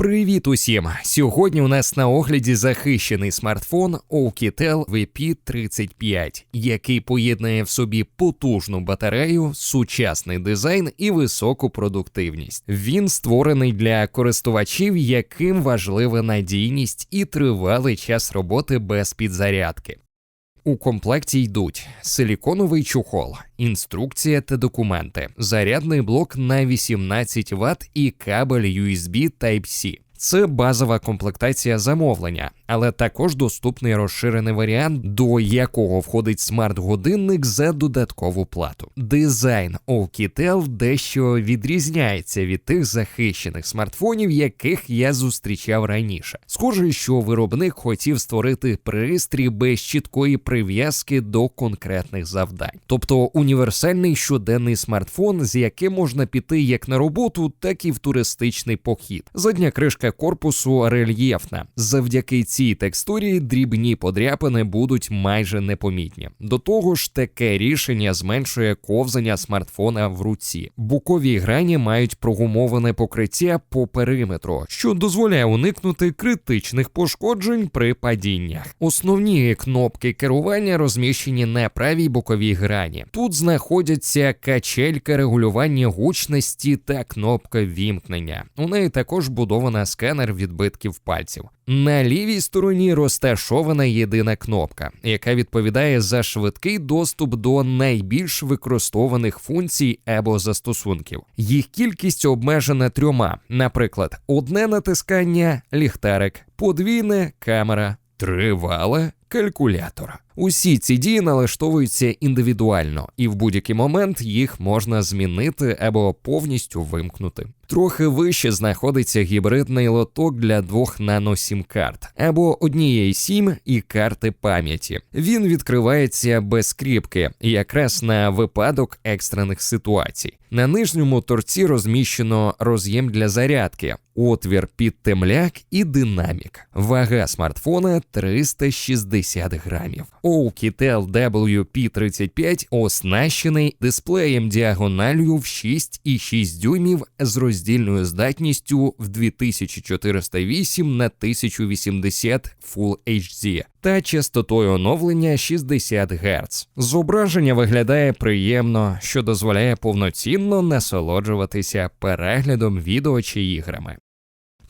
Привіт усім! Сьогодні у нас на огляді захищений смартфон Oukitel VP35, який поєднує в собі потужну батарею, сучасний дизайн і високу продуктивність. Він створений для користувачів, яким важлива надійність і тривалий час роботи без підзарядки. У комплекті йдуть силіконовий чухол, інструкція та документи, зарядний блок на 18 Вт і кабель USB Type-C. Це базова комплектація замовлення, але також доступний розширений варіант, до якого входить смарт-годинник за додаткову плату. Дизайн Oukitel дещо відрізняється від тих захищених смартфонів, яких я зустрічав раніше. Схоже, що виробник хотів створити пристрій без чіткої прив'язки до конкретних завдань, тобто універсальний щоденний смартфон, з яким можна піти як на роботу, так і в туристичний похід. Задня кришка корпусу рельєфна. Завдяки цій текстурі дрібні подряпини будуть майже непомітні. До того ж, таке рішення зменшує ковзання смартфона в руці. Букові грані мають прогумоване покриття по периметру, що дозволяє уникнути критичних пошкоджень при падіннях. Основні кнопки керування розміщені на правій боковій грані. Тут знаходяться качелька регулювання гучності та кнопка вімкнення. У неї також будована сканер відбитків пальців. На лівій стороні розташована єдина кнопка, яка відповідає за швидкий доступ до найбільш використовуваних функцій або застосунків. Їх кількість обмежена трьома, наприклад, одне натискання, ліхтарик, подвійне камера, тривале калькулятор. Усі ці дії налаштовуються індивідуально, і в будь-який момент їх можна змінити або повністю вимкнути. Трохи вище знаходиться гібридний лоток для двох нано-сім карт або однієї сім і карти пам'яті. Він відкривається без скріпки, якраз на випадок екстрених ситуацій. На нижньому торці розміщено роз'єм для зарядки, отвір під темляк і динамік. Вага смартфона 360 грамів. Oukitel WP35 оснащений дисплеєм діагональю в 6,6 дюймів з роздільною здатністю в 2408 на 1080 Full HD та частотою оновлення 60 Гц. Зображення виглядає приємно, що дозволяє повноцінно насолоджуватися переглядом відео чи іграми.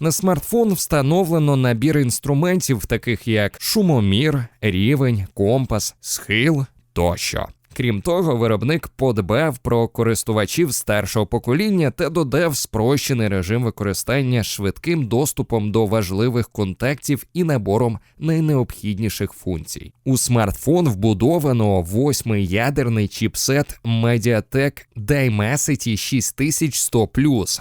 На смартфон встановлено набір інструментів, таких як шумомір, рівень, компас, схил тощо. Крім того, виробник подбав про користувачів старшого покоління та додав спрощений режим використання швидким доступом до важливих контактів і набором найнеобхідніших функцій. У смартфон вбудовано восьмий ядерний чіпсет Mediatek Dimensity 6100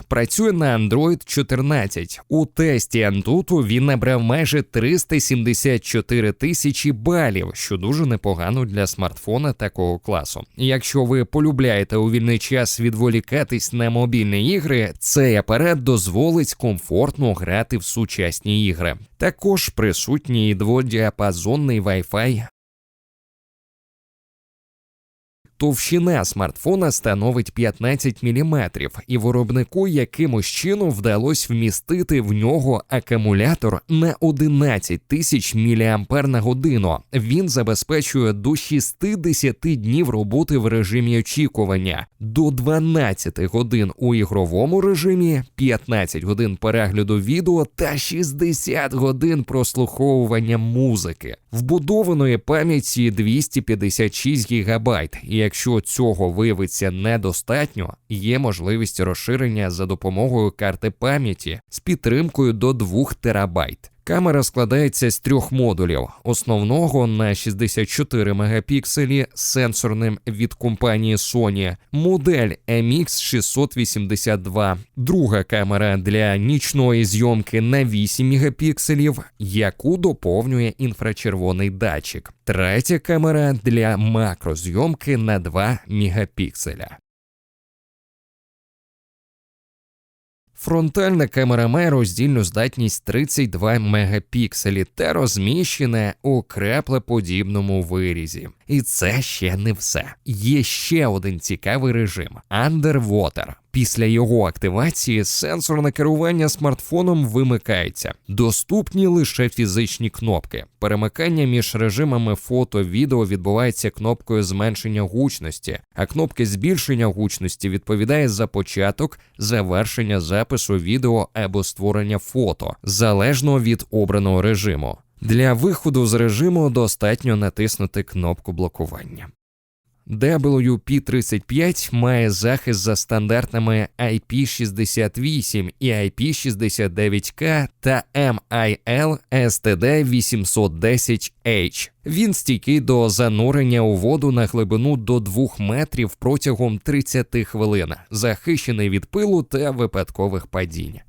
Працює на Android 14. У тесті Antutu він набрав майже 374 тисячі балів, що дуже непогано для смартфона такого класу. Якщо ви полюбляєте у вільний час відволікатись на мобільні ігри, цей апарат дозволить комфортно грати в сучасні ігри. Також присутній дводіапазонний Wi-Fi Товщина смартфона становить 15 мм, і виробнику якимось чином вдалося вмістити в нього акумулятор на 11 тисяч мАч на годину. Він забезпечує до 60 днів роботи в режимі очікування, до 12 годин у ігровому режимі, 15 годин перегляду відео та 60 годин прослуховування музики. Вбудованої пам'яті 256 ГБ. Якщо цього виявиться недостатньо, є можливість розширення за допомогою карти пам'яті з підтримкою до 2 терабайт. Камера складається з трьох модулів: основного на 64 мегапікселі з сенсорним від компанії Sony, модель MX682, друга камера для нічної зйомки на 8 мегапікселів, яку доповнює інфрачервоний датчик, третя камера для макрозйомки на 2 мегапікселя. Фронтальна камера має роздільну здатність 32 мегапікселі та розміщена у креплеподібному вирізі. І це ще не все. Є ще один цікавий режим Underwater. Після його активації сенсорне керування смартфоном вимикається. Доступні лише фізичні кнопки. Перемикання між режимами фото відео відбувається кнопкою зменшення гучності, а кнопки збільшення гучності відповідає за початок, завершення запису відео або створення фото, залежно від обраного режиму. Для виходу з режиму достатньо натиснути кнопку блокування. WP35 має захист за стандартами IP68 і IP69K та MIL STD 810H. Він стійкий до занурення у воду на глибину до 2 метрів протягом 30 хвилин, захищений від пилу та випадкових падінь.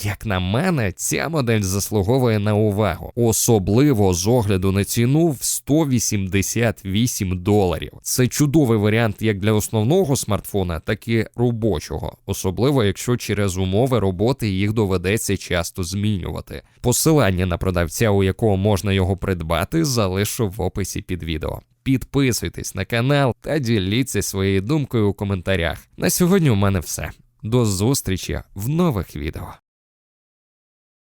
Як на мене, ця модель заслуговує на увагу, особливо з огляду на ціну в 188 доларів. Це чудовий варіант як для основного смартфона, так і робочого, особливо якщо через умови роботи їх доведеться часто змінювати. Посилання на продавця, у якого можна його придбати, залишу в описі під відео. Підписуйтесь на канал та діліться своєю думкою у коментарях. На сьогодні у мене все. До зустрічі в нових відео.